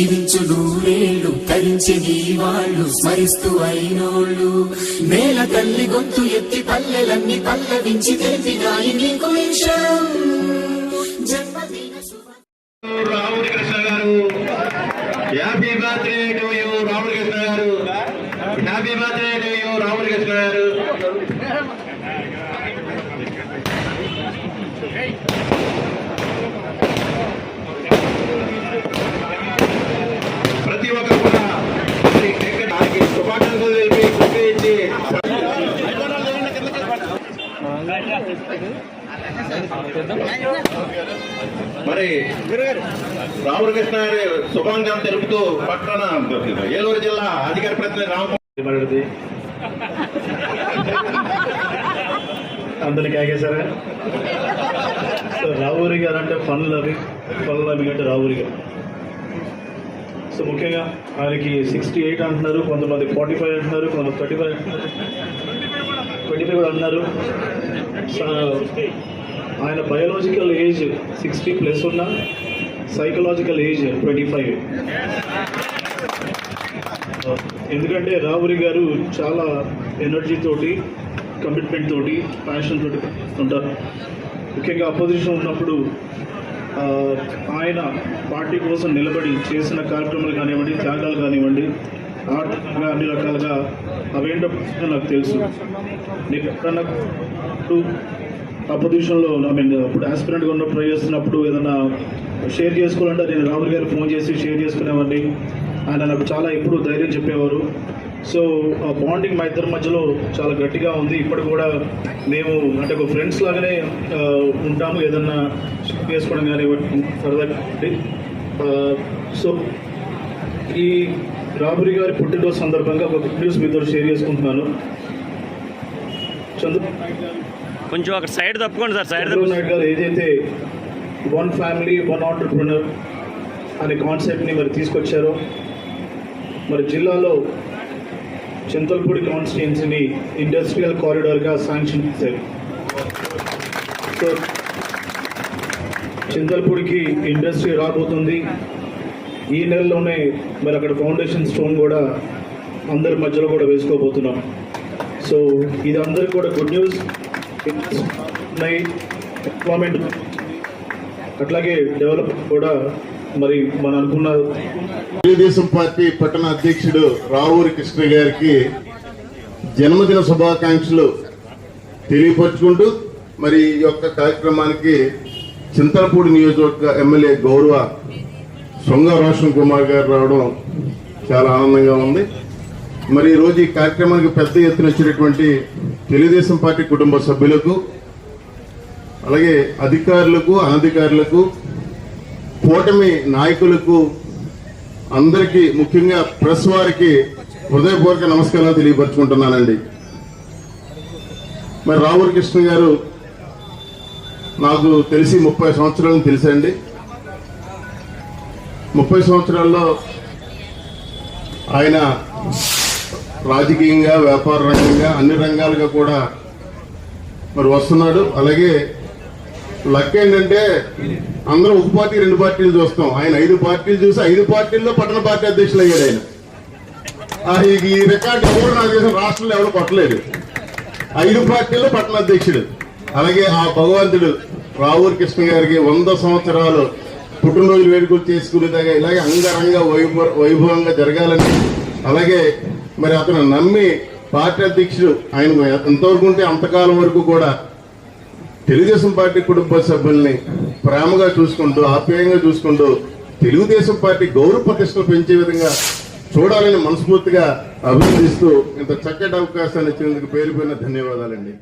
వందేళ్ళు జీవించు నూరేళ్ళు తరించి నీ వాళ్ళు స్మరిస్తూ అయినోళ్ళు. నేల తల్లి గొంతు ఎత్తి పల్లెలన్నీ పల్లవించి తెలిపినాయి నీకు విషయం. జన్మదిన రాముడి కృష్ణ గారు. హ్యాపీ బర్త్డే టు యూ రాముడి కృష్ణ గారు. హ్యాపీ బర్త్డే టు యూ రాముడి కృష్ణ గారు. మరి రామకృష్ణ గారి శుభాంగాలు తెలుపుతూ పట్టణ ఏలూరు జిల్లా అధికార ప్రతినిధి రామకుమార్ అందరికి ఆగేశారా? సో రావూరి గారు అంటే పనులు అవి. పనులు అవి అంటే రావూరి గారు. సో ముఖ్యంగా ఆయనకి సిక్స్టీ ఎయిట్ అంటున్నారు కొంతమంది ఫార్టీ ఫైవ్ అంటున్నారు కొంతమంది థర్టీ ఫైవ్ అంటున్నారు. ట్వంటీ కూడా అన్నారు. ఆయన బయోలాజికల్ ఏజ్ సిక్స్టీ ప్లస్ ఉన్న సైకలాజికల్ ఏజ్ ట్వంటీ ఫైవ్ ఎందుకంటే రావురి గారు చాలా ఎనర్జీ తోటి కమిట్మెంట్ తోటి ప్యాషన్ తోటి ఉంటారు. ముఖ్యంగా అపోజిషన్ ఉన్నప్పుడు ఆయన పార్టీ కోసం నిలబడి చేసిన కార్యక్రమాలు కానివ్వండి త్యాగాలు కానివ్వండి ఆర్థికంగా అన్ని రకాలుగా అవేంటో నాకు తెలుసు. నేను ఎప్పుడన్నా అపోజిషన్లో ఐ మీన్ ఇప్పుడు ఆస్పిరెంట్గా ఉన్నప్పుడు ట్రై చేస్తున్నప్పుడు ఏదైనా షేర్ చేసుకోవాలంటే నేను రాహుల్ గారు ఫోన్ చేసి షేర్ చేసుకునేవాడిని. ఆయన నాకు చాలా ఎప్పుడు ధైర్యం చెప్పేవారు. సో ఆ బాండింగ్ మా ఇద్దరి మధ్యలో చాలా గట్టిగా ఉంది. ఇప్పుడు కూడా మేము అంటే ఒక ఫ్రెండ్స్ లాగానే ఉంటాము. ఏదన్నా చేసుకోవడం కానీ సరదా సో ఈ రాబురి గారి పుట్టినరోజు సందర్భంగా ఒక గుడ్ న్యూస్ మీతో షేర్ చేసుకుంటున్నాను. చంద్ర కొంచెం అక్కడ సైడ్ తప్పుకోండి సార్ సైడ్ చంద్రబాబు నాయుడు గారు ఏదైతే వన్ ఫ్యామిలీ వన్ ఆంటర్ప్రినర్ అనే కాన్సెప్ట్ని మరి తీసుకొచ్చారో మరి జిల్లాలో చింతల్పూడి కాన్స్టిట్యున్సీని ఇండస్ట్రియల్ కారిడార్గా శాంక్షన్ చేశారు. సో చింతల్పూడికి ఇండస్ట్రీ రాబోతుంది. ఈ నెలలోనే మరి అక్కడ ఫౌండేషన్ స్టోన్ కూడా అందరి మధ్యలో కూడా వేసుకోబోతున్నాం. సో ఇది అందరికి కూడా గుడ్ న్యూస్. ఉన్నాయి ఎంప్లాయ్మెంట్ అట్లాగే డెవలప్ కూడా మరి మనం అనుకున్న తెలుగుదేశం పార్టీ పట్టణ అధ్యక్షుడు రావూరి కృష్ణ గారికి జన్మదిన శుభాకాంక్షలు తెలియపరుచుకుంటూ మరి ఈ యొక్క కార్యక్రమానికి చింతలపూడి నియోజకవర్గ ఎమ్మెల్యే గౌరవ సొంగ రోషన్ కుమార్ గారు రావడం చాలా ఆనందంగా ఉంది. మరి ఈ రోజు ఈ కార్యక్రమానికి పెద్ద ఎత్తున వచ్చినటువంటి తెలుగుదేశం పార్టీ కుటుంబ సభ్యులకు అలాగే అధికారులకు అనధికారులకు కూటమి నాయకులకు అందరికీ ముఖ్యంగా ప్రెస్ వారికి హృదయపూర్వక నమస్కారాలు తెలియపరచుకుంటున్నానండి. మరి రావుల కృష్ణ గారు నాకు తెలిసి ముప్పై సంవత్సరాలను తెలుసండి. ముప్పై సంవత్సరాల్లో ఆయన రాజకీయంగా వ్యాపార రంగంగా అన్ని రంగాలుగా కూడా మరి వస్తున్నాడు. అలాగే లక్ ఏంటంటే అందరం ఒక పార్టీ రెండు పార్టీలు చూస్తాం. ఆయన ఐదు పార్టీలు చూసి ఐదు పార్టీల్లో పట్టణ పార్టీ అధ్యక్షులు అయ్యాడు ఆయన. ఈ- రికార్డు ఎవరు నాకు తెలిసిన రాష్ట్రంలో ఎవరు కొట్టలేదు. ఐదు పార్టీల్లో పట్టణ అధ్యక్షుడు. అలాగే ఆ భగవంతుడు రావూర్ కృష్ణ గారికి వంద సంవత్సరాలు పుట్టినరోజు వేడుకలు చేసుకునేలాగా ఇలాగే అంగరంగ వైభవ వైభవంగా జరగాలని అలాగే మరి అతను నమ్మి పార్టీ అధ్యక్షుడు ఆయన ఎంతవరకు ఉంటే అంతకాలం వరకు కూడా తెలుగుదేశం పార్టీ కుటుంబ సభ్యుల్ని ప్రేమగా చూసుకుంటూ ఆప్యాయంగా చూసుకుంటూ తెలుగుదేశం పార్టీ గౌరవ ప్రతిష్టలు పెంచే విధంగా చూడాలని మనస్ఫూర్తిగా అభినందిస్తూ ఇంత చక్కటి అవకాశాన్ని ఇచ్చినందుకు పేరు పైన ధన్యవాదాలండి.